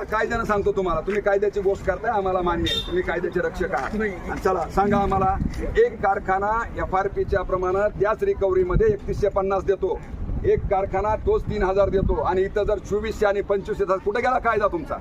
कायद्यानं सांगतो तुम्हाला. तुम्ही कायद्याची गोष्ट करताय आम्हाला मान्य आहे. तुम्ही कायद्याचे रक्षक आहात. चला सांगा आम्हाला एक कारखाना एफ आर पीच्या प्रमाणात त्याच रिकव्हरीमध्ये एकतीसशे पन्नास देतो. एक कारखाना तोच तीन हजार देतो. आणि इथं जर चोवीसशे आणि पंचवीसशे हजार कुठे गेला कायदा तुमचा?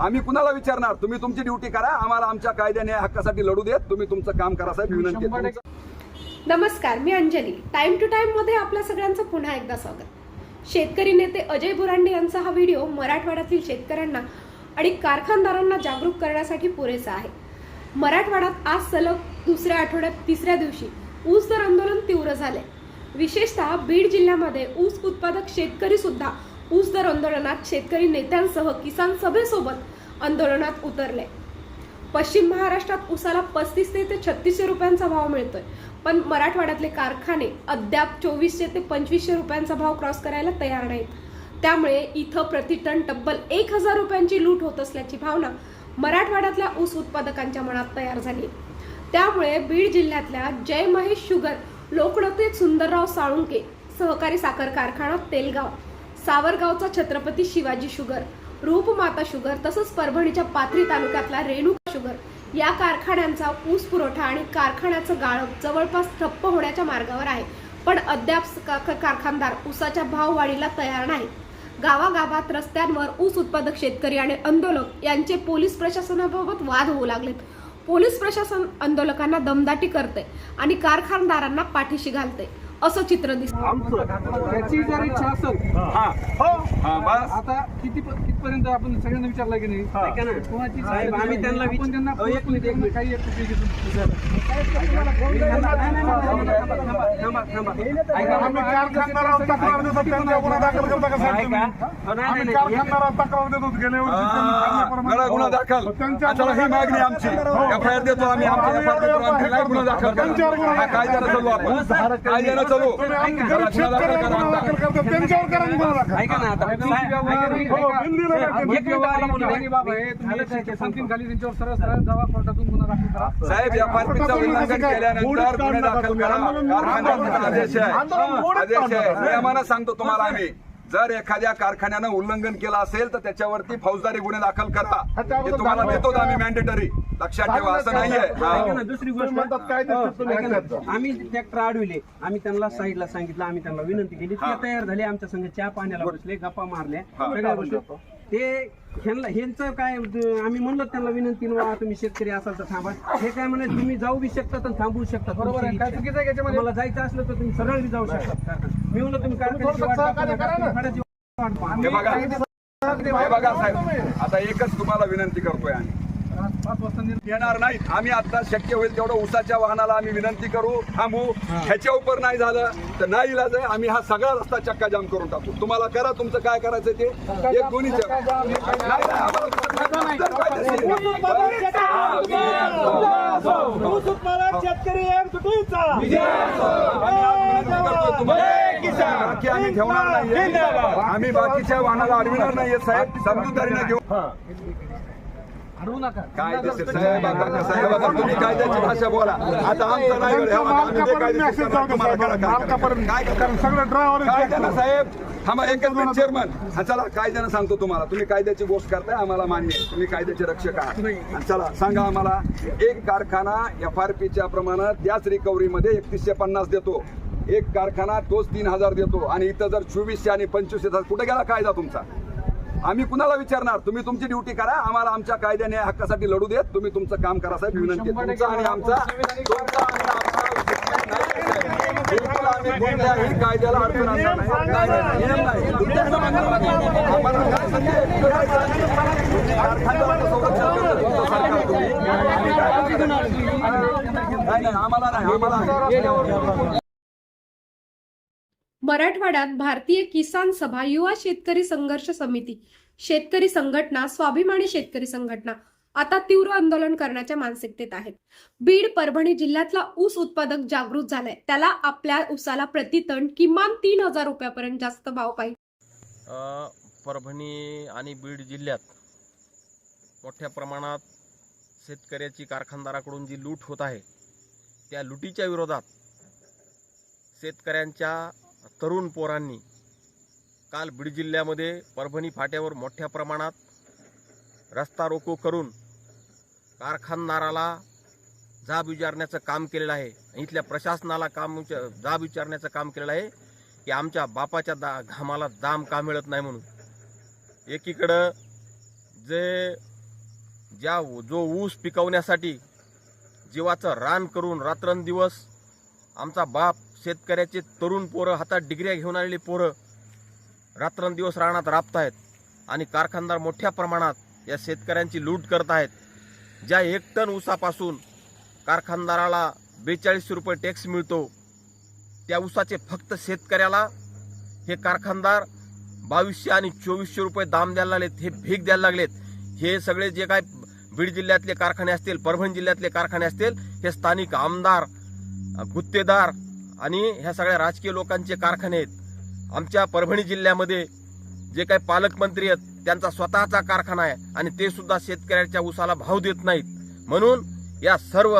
आम्ही कुणाला विचारणार? तुम्ही तुमची ड्युटी करा आम्हाला आमच्या कायद्याने हक्कासाठी लढू देत तुम्ही तुमचं काम करा साहेब विनंती नमस्कार मी अंजली. टाइम टू टाइममध्ये आपल्या सगळ्यांचं पुन्हा एकदा स्वागत. शेतकरी नेते अजय बुरांडे यांचा हा व्हिडिओ मराठवाड्यातील शेतकऱ्यांना आणि कारखानदारांना जागरूक करण्यासाठी पुरेसा आहे. मराठवाड्यात आज सलग दुसऱ्या आठवड्यात तिसऱ्या दिवशी ऊस दर आंदोलन तीव्र झाले. विशेषतः बीड जिल्ह्यामध्ये ऊस उत्पादक शेतकरी सुद्धा ऊस दर आंदोलनात शेतकरी नेत्यांसह किसान सभेसोबत आंदोलनात उतरले. पश्चिम महाराष्ट्रात उसाला पस्तीस ते छत्तीसशे रुपयांचा भाव मिळतोय. पण मराठवाड्यातले कारखाने अद्याप चोवीसशे ते पंचवीसशे रुपयांचा भाव क्रॉस करायला तयार नाहीत. त्यामुळे इथं प्रति टन तब्बल एक हजार रुपयांची लूट होत असल्याची भावना मराठवाड्यातल्या ऊस उत्पादकांच्या मनात तयार झाली. त्यामुळे बीड जिल्ह्यातल्या जय महेश शुगर लोकनेते सुंदरराव साळुंके सहकारी साखर कारखाना तेलगाव सावरगावचा छत्रपती शिवाजी शुगर रूपमाता शुगर तसंच परभणीच्या पाथरी तालुक्यातला रेणुका शुगर या कारखान्यांचा ऊस पुरवठा आणि कारखान्याचं गाळप जवळपास ठप्प होण्याच्या मार्गावर आहे. पण अद्याप कारखानदार ऊसाच्या भाववाढीला तयार नाही. गावागावात रस्त्यांवर ऊस उत्पादक शेतकरी आणि आंदोलक यांचे पोलीस प्रशासनाबाबत वाद होऊ लागलेत. पोलीस प्रशासन आंदोलकांना दमदाटी करते आणि कारखानदारांना पाठीशी घालते असं चित्र दिसतं हा हा बस आता किती कितपर्यंत आपण सगळ्यांना विचारलं की नाही ऐका ना. कोणाची साहेब? आम्ही त्यांना आपण विच- त्यांना अहो, एक मिनिट, एक मिनिट. काही एक. तक्रार देतो गुन्हा दाखल करता का साहेब तुम्ही? आम्ही तक्रार देतो गेल्या वर्षी त्यांनी गळा गुन्हा दाखल ही मागणी आमची एफ आय आर देतो आम्ही आमच्या एफ आय आर देतो काय गुन्हा दाखल करा. गुन्हा हा, कायद्याला चालू आपण कायद्याला चालू तुम्ही गरीब गुन्हा दाखल त्यांच्यावर करा ना गुन्हा दाखल ऐका ना आता साहेब, व्यवहार- एक मिनिट बाबा, हे तुम्ही खाली त्यांच्यावर सरळ सरळ जावा कोर्टातून गुन्हा दाखल करा साहेब या उल्लंघन केल्यानंतर गुन्हे दाखल करा. कारखान्याचा आदेश आहे. आदेश आहे. नियमानं सांगतो तुम्हाला आम्ही. जर एखाद्या कारखान्यानं उल्लंघन केलं असेल तर त्याच्यावरती फौजदारी गुन्हे दाखल करा. हे तुम्हाला देतो आम्ही मॅन्डेटरी लक्षात ठेवा असं नाहीये. हा. दुसरी गोष्ट. ऐकतात. आम्ही ट्रॅक्टर अडविले. आम्ही त्यांना साईडला सांगितलं आम्ही त्यांना विनंती केली. ते हा. तयार झाले आमच्या संघ चहा पाण्याला बसले गप्पा मारल्या. हा. सगळ्या गोष्टी. ते ह्यांना ह्यांचं काय आम्ही म्हणलं त्यांना विनंती तुम्ही शेतकरी असाल तर थांबा. हे काय म्हणे तुम्ही जाऊ बी शकता आणि थांबवू शकता. बरोबर आहे. काय चुकीचं आहे याच्यामध्ये? तुम्हाला जायचं असलं तर तुम्ही सरळ बी जाऊ शकता. तुम्ही. हे बघा. हे बघा साहेब. आता एकच तुम्हाला विनंती करतोय आम्ही. पाच वाजता निर्णय येणार नाहीत. आम्ही आता शक्य होईल तेवढं उसाच्या वाहनाला आम्ही विनंती करू. थांबू. ह्याच्या उपर नाही झालं तर नाही इलाज आहे. आम्ही हा सगळा रस्ता चक्का जाम करून टाकू. तुम्हाला करा तुमचं काय करायचं ते. एक दोन्हीचं नाही, बाकी आम्ही ठेवणार नाही आम्ही बाकीच्या वाहनाला अडविणार नाहीये साहेब. समजूतदारीने घेऊ. कायदेशीर साहेब आता तुम्ही कायद्याची भाषा बोला. आता आमचं नाही बरं, हे बघा, आम्ही जे मालकापर्यंत कायदेशीर message करणार, जाऊ दे तुम्हाला साहेब. करा, काय. काय ड्रायव्हर काय साहेब? थांबा एकच मिनिट चेअरमन हा चला कायद्यानं सांगतो तुम्हाला. तुम्ही कायद्याची गोष्ट करताय आम्हाला मान्य आहे. तुम्ही कायद्याचे रक्षक आहात. आणि चला सांगा आम्हाला एक कारखाना एफ आर पीच्या प्रमाणात त्याच रिकव्हरीमध्ये एकतीसशे पन्नास देतो. एक कारखाना तोच तीन हजार देतो. आणि इथं जर चोवीसशे आणि पंचवीसशे हजार कुठे गेला कायदा तुमचा? आम्ही कुणाला विचारणार? तुम्ही तुमची ड्युटी करा. आम्हाला आमच्या कायद्याने हक्कासाठी लढू देत. तुम्ही तुमचं काम करा साहेब. विनंती आणि आमचा. आम्ही कायद्याला अडचण आणणार नाही. आम्हाला मराठवाड्यात भारतीय किसान सभा युवा शेतकरी संघर्ष समिती शेतकरी संघटना स्वाभिमानी शेतकरी संघटना आता तीव्र आंदोलन करण्याच्या मानसिकतेत आहेत. बीड परभणी जिल्ह्यातला ऊस उत्पादक जागृत झालाय. त्याला आपल्या ऊसाला प्रतिटन किमान तीन हजार रुपयापर्यंत जास्त भाव पाहिजे. परभणी आणि बीड जिल्ह्यात मोठ्या प्रमाणात शेतकऱ्याची कारखानदाराकडून जी लूट होत आहे त्या लुटीच्या विरोधात शेतकऱ्यांच्या तरुण पोरांनी काल बीड जिल्ह्यामध्ये परभणी फाट्यावर मोठ्या प्रमाणात रस्ता रोको करून कारखानदाराला जाब विचारण्याचं काम केलेलं आहे. इथल्या प्रशासनाला काम जाब विचारण्याचं काम केलेलं आहे की आमच्या बापाच्या दा घामाला दाम का मिळत नाही म्हणून. एकीकडं जे ज्या जो ऊस पिकवण्यासाठी जीवाचं रान करून रात्रंदिवस आमचा बाप शेतकऱ्याचे तरुण पोरं हातात डिग्र्या घेऊन आलेली पोरं रात्रंदिवस रानात राबत आहेत आणि कारखानदार मोठ्या प्रमाणात या शेतकऱ्यांची लूट करत आहेत. ज्या एक टन ऊसापासून कारखानदाराला बेचाळीस रुपये टॅक्स मिळतो त्या ऊसाचे फक्त शेतकऱ्याला हे कारखानदार बावीसशे आणि चोवीसशे रुपये दाम द्यायला लागलेत हे भीक द्यायला लागलेत. हे सगळे जे काय बीड जिल्ह्यातले कारखाने असतील परभणी जिल्ह्यातले कारखाने असतील हे स्थानिक आमदार गुत्तेदार आणि ह्या सगळ्या राजकीय लोकांचे कारखाने आहेत. आमच्या परभणी जिल्ह्यामध्ये जे काही पालकमंत्री आहेत त्यांचा स्वतःचा कारखाना आहे आणि ते सुद्धा शेतकऱ्याच्या ऊसाला भाव देत नाहीत. म्हणून या सर्व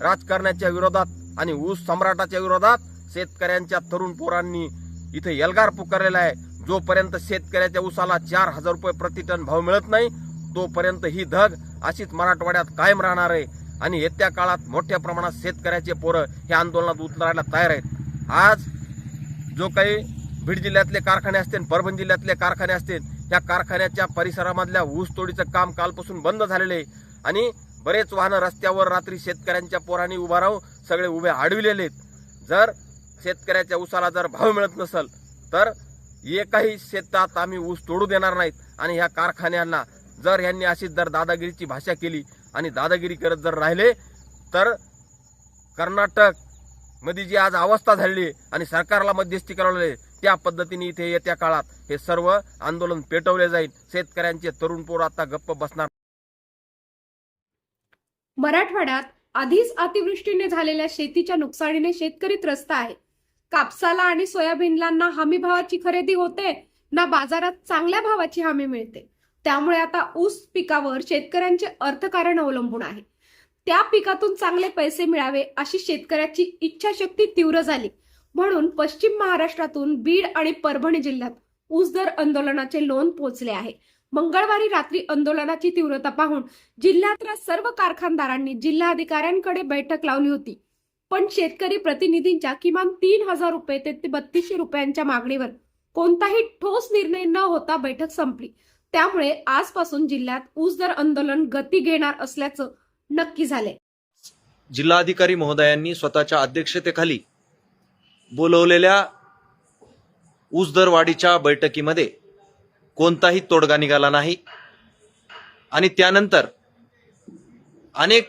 राजकारण्याच्या विरोधात आणि ऊस सम्राटाच्या विरोधात शेतकऱ्यांच्या तरुण पोरांनी इथे एल्गार पुकारलेला आहे. जोपर्यंत शेतकऱ्याच्या ऊसाला चार हजार रुपये प्रति टन भाव मिळत नाही तोपर्यंत ही धग अशीच मराठवाड्यात कायम राहणार आहे. आणि येत्या काळात मोठ्या प्रमाणात शेतकऱ्याचे पोरं हे आंदोलनात उतरायला तयार आहेत. आज जो काही बीड जिल्ह्यातले कारखाने असतील परभणी जिल्ह्यातले कारखाने असतील त्या कारखान्याच्या परिसरामधल्या ऊस तोडीचं काम कालपासून बंद झालेलं आहे. आणि बरेच वाहनं रस्त्यावर रात्री शेतकऱ्यांच्या पोरांनी उभा राहून सगळे उभे आडविलेले आहेत. जर शेतकऱ्याच्या ऊसाला जर भाव मिळत नसेल तर एकाही शेतात आम्ही ऊस तोडू देणार नाहीत. आणि ह्या कारखान्यांना जर यांनी अशीच जर दादागिरीची भाषा केली आणि दादागिरी करत जर राहिले तर कर्नाटकमध्ये जी आज अवस्था झालेली आणि सरकारला मध्यस्थी करावले त्या पद्धतीने इथे येत्या काळात हे सर्व आंदोलन पेटवले जाईल. शेतकऱ्यांचे तरुण पोर आता गप्प बसणार. मराठवाड्यात आधीच अतिवृष्टीने झालेल्या शेतीच्या नुकसानीने शेतकरी त्रस्त आहे. कापसाला आणि सोयाबीनला ना हमी भावाची खरेदी होते ना बाजारात चांगल्या भावाची हमी मिळते. त्यामुळे आता ऊस पिकावर शेतकऱ्यांचे अर्थकारण अवलंबून आहे. त्या पिकातून चांगले पैसे मिळावे अशी शेतकऱ्याची इच्छाशक्ती तीव्र झाली. म्हणून पश्चिम महाराष्ट्रातून बीड आणि परभणी जिल्ह्यात ऊस दर आंदोलनाचे लोन पोचले आहे. मंगळवारी रात्री आंदोलनाची तीव्रता पाहून जिल्ह्यातल्या सर्व कारखानदारांनी जिल्हाधिकाऱ्यांकडे बैठक लावली होती. पण शेतकरी प्रतिनिधींच्या किमान तीन हजार रुपये ते बत्तीसशे रुपयांच्या मागणीवर कोणताही ठोस निर्णय न होता बैठक संपली. त्यामुळे आजपासून जिल्ह्यात ऊस दर आंदोलन गती घेणार असल्याचं नक्की झाले जिल्हाधिकारी महोदयांनी स्वतःच्या अध्यक्षतेखाली बोलवलेल्या ऊस दरवाढीच्या बैठकीमध्ये कोणताही तोडगा निघाला नाही. आणि त्यानंतर अनेक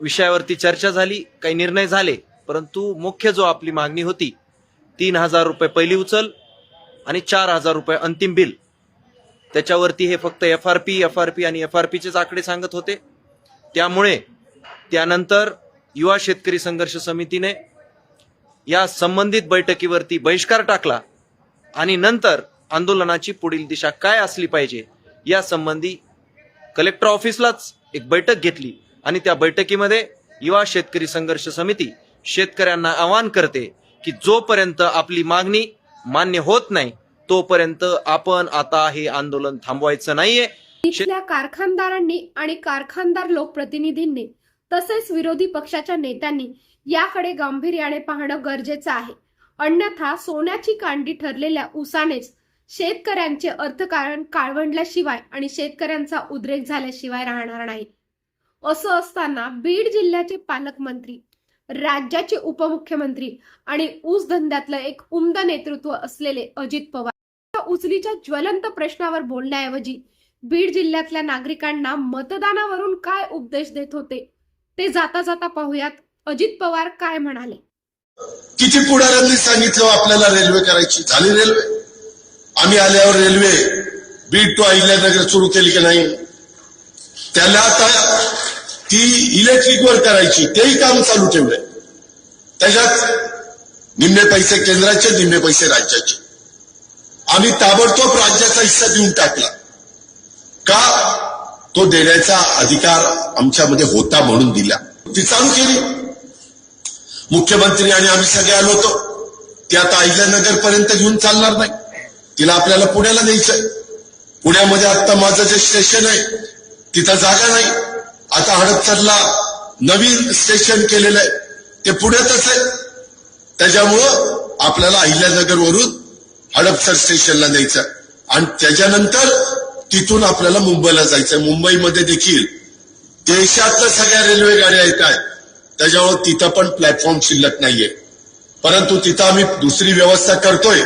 विषयावरती चर्चा झाली काही निर्णय झाले परंतु मुख्य जो आपली मागणी होती तीन हजार रुपये पहिली उचल आणि चार हजार रुपये अंतिम बिल. त्याच्यावरती हे फक्त F R P F R P आणि एफ आर पीचेच आकडे सांगत होते. त्यामुळे त्यानंतर युवा शेतकरी संघर्ष समितीने या संबंधित बैठकीवरती बहिष्कार टाकला आणि नंतर आंदोलनाची पुढील दिशा काय असली पाहिजे या संबंधी कलेक्टर ऑफिसलाच एक बैठक घेतली आणि त्या बैठकीमध्ये युवा शेतकरी संघर्ष समिती शेतकऱ्यांना आवाहन करते की जोपर्यंत आपली मागणी मान्य होत नाही तोपर्यंत आपण आता हे आंदोलन थांबवायचं नाहीये. इथल्या कारखानदारांनी आणि कारखानदार लोकप्रतिनिधींनी तसेच विरोधी पक्षाच्या नेत्यांनी याकडे गांभीर्याने पाहणं गरजेचं आहे. अन्यथा सोन्याची कांडी ठरलेल्या उसानेच शेतकऱ्यांचे अर्थकारण काळवंडल्याशिवाय आणि शेतकऱ्यांचा उद्रेक झाल्याशिवाय राहणार नाही. असं असताना बीड जिल्ह्याचे पालकमंत्री राज्याचे उपमुख्यमंत्री आणि ऊस धंद्यातलं एक उमदा नेतृत्व असलेले अजित पवार उचलीच्या ज्वलंत प्रश्नावर बोलण्याऐवजी बीड जिल्ह्यातल्या नागरिकांना मतदानावरून काय उपदेश देत होते ते जाता जाता पाहूयात. अजित पवार काय म्हणाले? किती पुढाऱ्यांनी सांगितलं आपल्याला रेल्वे करायची? झाली रेल्वे? आम्ही आल्यावर रेल्वे बीड टू अहिल्यानगर सुरू केली की नाही? त्याला आता ती इलेक्ट्रिकवर करायची तेही काम चालू ठेवलंय. त्याच्यात निम्मे पैसे केंद्राचे निम्मे पैसे राज्याचे. आम्ही ताबडतोब राज्याचा हिस्सा देऊन टाकला. का? तो देण्याचा अधिकार आमच्यामध्ये होता म्हणून दिला. ती चालू केली. मुख्यमंत्री आणि आम्ही सगळे आलो होतो. ती आता अहिल्यानगर पर्यंत घेऊन चालणार नाही. तिला आपल्याला पुण्याला न्यायचंय. पुण्यामध्ये आता माझं जे स्टेशन आहे तिथं जागा नाही. आता हडपसरला नवीन स्टेशन केलेलं आहे. ते पुण्यातच आहे. त्याच्यामुळं आपल्याला अहिल्यानगर वरून हडपसर स्टेशनला न्यायचं. आणि त्याच्यानंतर तिथून आपल्याला मुंबईला जायचं मुंबईमध्ये देखील देशातल्या सगळ्या रेल्वे गाड्या येत आहेत. त्याच्यामुळे तिथं पण प्लॅटफॉर्म शिल्लक नाहीये. परंतु तिथं आम्ही दुसरी व्यवस्था करतोय.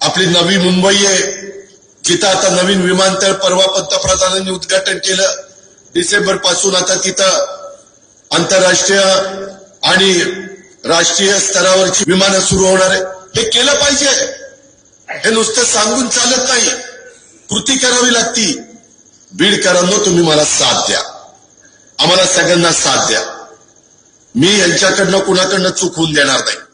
आपली नवी मुंबई आहे. जिथं आता नवीन विमानतळ परवा पंतप्रधानांनी उद्घाटन केलं. डिसेंबरपासून आता तिथं आंतरराष्ट्रीय आणि राष्ट्रीय स्तरावरची विमानं सुरू होणार आहे हे केलं पाहिजे. हे नुसतं सांगून चालत नाही कृती करावी लागती. बीडकरांनो तुम्ही मला साथ द्या. आम्हाला सगळ्यांना साथ द्या. मी यांच्याकडनं कुणाकडनं चूक होऊन देणार नाही.